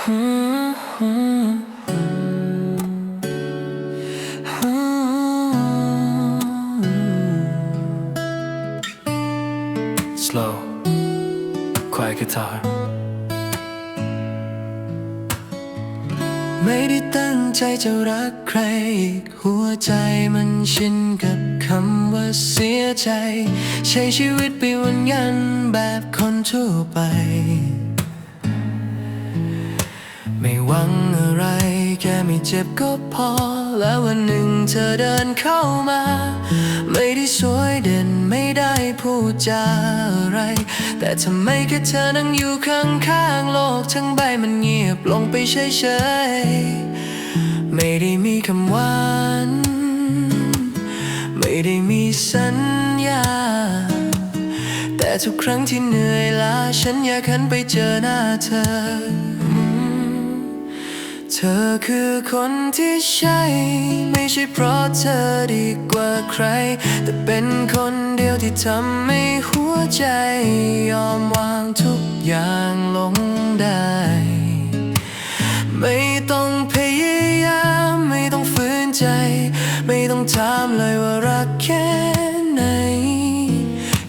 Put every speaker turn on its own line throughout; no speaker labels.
Slow, quiet guitar. ไม่ได้ตั้งใจจะรักใครอีกหัวใจมันชินกับคำว่าเสียใจ ใช้ชีวิตไปวันยันแบบคนทั่วไป ไม่หวังอะไร แค่ไม่เจ็บก็พอ แล้ววันหนึ่งเธอเดินเข้ามา ไม่ได้สวยเด่นไม่ได้พูดจาอะไร แต่ทำไมแค่เธอนั่งอยู่ข้างๆโลกทั้งใบมันเงียบลงไปเฉยๆไม่ได้มีคำหวานไม่ได้มีสัญญา แต่ทุกครั้งที่เหนื่อยล้าฉันอยากหันไปเจอหน้าเธอ เธอคือคนที่ใช่ ไม่ใช่เพราะเธอดีกว่าใคร แต่เป็นคนเดียวที่ทำให้หัวใจ ยอมวางทุกอย่างลงได้ ไม่ต้องพยายามไม่ต้องฝืนใจ ไม่ต้องถามเลยว่ารักแค่ไหน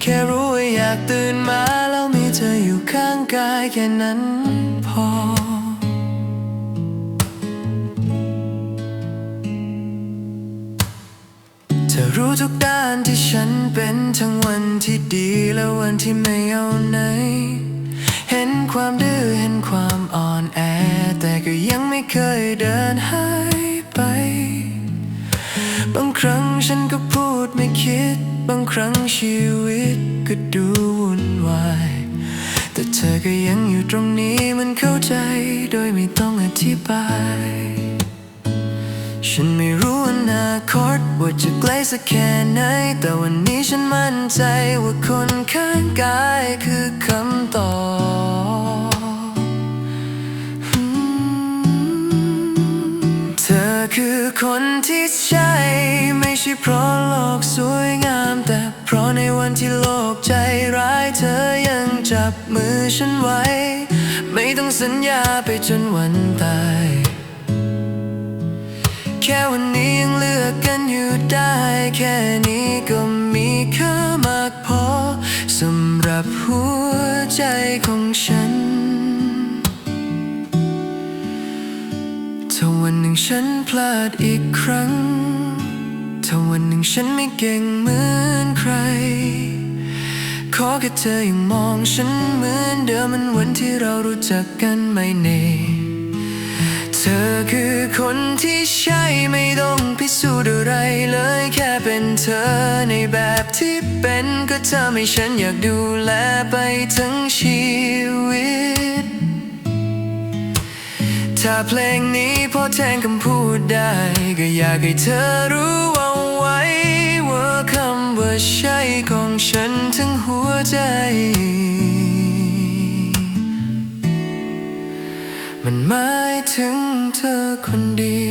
แค่รู้ว่าอยากตื่นมาแล้วมีเธออยู่ข้างกายแค่นั้น รู้ทุกด้านที่ฉันเป็นทั้งวันที่ดีและวันที่ไม่เอาไหน เห็นความดื้อเห็นความอ่อนแอ แต่ก็ยังไม่เคยเดินหายไป บางครั้งฉันก็พูดไม่คิด บางครั้งชีวิตก็ดูวุ่นวาย แต่เธอก็ยังอยู่ตรงนี้มันเข้าใจโดยไม่ต้องอธิบาย ฉันไม่รู้อนาคตว่าจะไกลสักแค่ไหน แต่วันนี้ฉันมั่นใจว่าคนข้างกายคือคำตอบเธอคือคนที่ใช่ ไม่ใช่เพราะโลกสวยงาม แต่เพราะในวันที่โลกใจร้าย เธอยังจับมือฉันไว้ ไม่ต้องสัญญาไปจนวันตาย แค่วันนี้ยังเลือกกันอยู่ได้ แค่นี้ก็มีค่ามากพอสำหรับหัวใจของฉันถ้าวันหนึ่งฉันพลาดอีกครั้งถ้าวันหนึ่งฉันไม่เก่งเหมือนใคร ขอแค่เธอยังมองฉันเหมือนเดิมมันวันที่เรารู้จักกันไม่เน่ เธอคือคนที่ใช่ไม่ต้องพิสูจน์อะไรเลยแค่เป็นเธอในแบบที่เป็นก็ทำให้ฉันอยากดูแลไปทั้งชีวิต ถ้าเพลงนี้พอแทนคำพูดได้ ก็อยากให้เธอรู้เอาไว้ ว่าคำว่าใช่ของฉันทั้งหัวใจมันหมายถึง เธอคนเดียว